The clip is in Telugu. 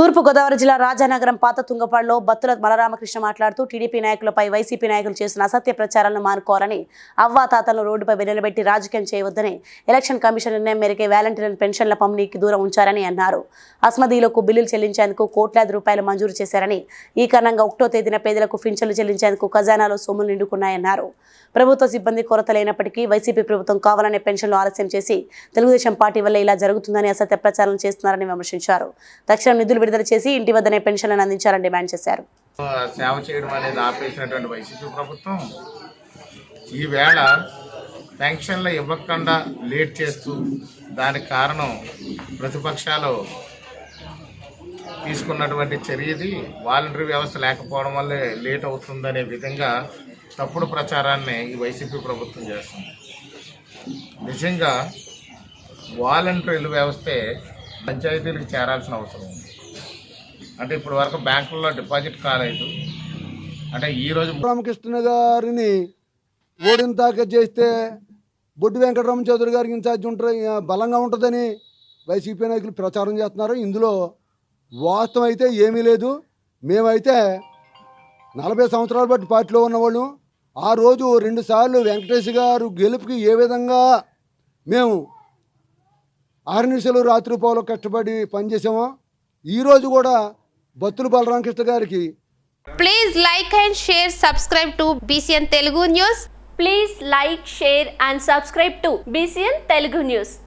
తూర్పు గోదావరి జిల్లా రాజానగరం పాత తుంగపాడులో బత్తుల బలరామకృష్ణ మాట్లాడుతూ టీడీపీ నాయకులపై వైసీపీ నాయకులు చేసిన అసత్య ప్రచారాలను మానుకోవాలని అవ్వా తాతలను రోడ్డుపై వెనులబెట్టి రాజకీయం చేయవద్దని ఎలక్షన్ కమిషన్ నిర్ణయం మేరకే వాలంటీర్లను పెన్షన్ల పంపిణీకి దూరం ఉంచారని అన్నారు. అస్మదీలకు బిల్లులు చెల్లించేందుకు కోట్లాది రూపాయలు మంజూరు చేశారని ఈ కారణంగా ఒకటో తేదీన పేదలకు పింఛన్లు చెల్లించేందుకు ఖజానాలో సొమ్ములు నిండుకున్నాయన్నారు. ప్రభుత్వ సిబ్బంది కొరత లేనప్పటికీ వైసీపీ ప్రభుత్వం కావాలనే పెన్షన్లు ఆలస్యం చేసి తెలుగుదేశం పార్టీ వల్ల ఇలా జరుగుతుందని అసత్య ప్రచారం చేస్తున్నారని విమర్శించారు. తక్షణం నిధులు విడుదల చేసి ఇంటి వద్దనే పెన్షన్లను అందించాలని డిమాండ్ చేశారు. సేవ చేయడం అనేది ఆపేసినటువంటి వైసీపీ ప్రభుత్వం ఈవేళ పెన్షన్లు ఇవ్వకుండా లేట్ చేస్తూ దానికి కారణం ప్రతిపక్షాలు తీసుకున్నటువంటి చర్యది వాలంటరీ వ్యవస్థ లేకపోవడం వల్లే లేట్ అవుతుందనే విధంగా తప్పుడు ప్రచారాన్ని ఈ వైసీపీ ప్రభుత్వం చేస్తుంది. నిజంగా వాలంటరీల వ్యవస్థే పంచాయతీలకు చేరాల్సిన అవసరం ఉంది. అంటే ఇప్పుడు వరకు బ్యాంకుల్లో డిపాజిట్ కాలేదు. అంటే ఈ రోజు రామకృష్ణ గారిని ఓడింతాక చేస్తే బొడ్డు వెంకటరామ చౌదరి గారికి ఇన్ఛార్జ్ ఉంటారు బలంగా ఉంటుందని వైసీపీ నాయకులు ప్రచారం చేస్తున్నారు. ఇందులో వాస్తవం అయితే ఏమీ లేదు. మేమైతే నలభై సంవత్సరాల బట్టి పార్టీలో ఉన్నవాళ్ళు. ఆ రోజు రెండుసార్లు వెంకటేష్ గారు గెలుపుకి ఏ విధంగా మేము ఆరు రాత్రి పోలో కష్టపడి పనిచేసామో ఈరోజు కూడా బత్తుల బలరామకృష్ణ గారికి Please like and share, subscribe to BCN Telugu News. Please like, share and subscribe to BCN Telugu News.